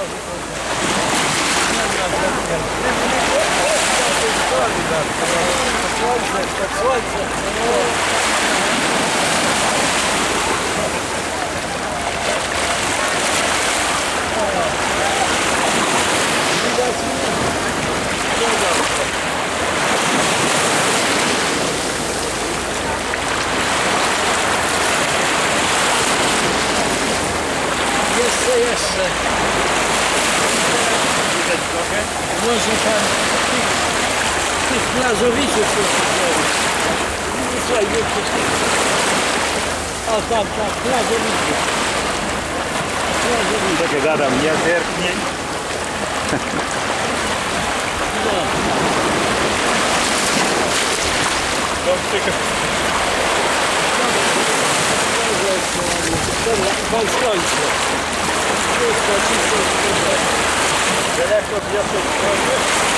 Сонце, сонце. Jeszcze, jeszcze. Może pan tych, tych plażowiczów coś zrobić. Słuchaj, przeszkadza. O tam, tam, plażowicze. Plażowicze. Czekaj, zadam, nie zerknie. No. Dobra, pan skończy. Telefon, ja to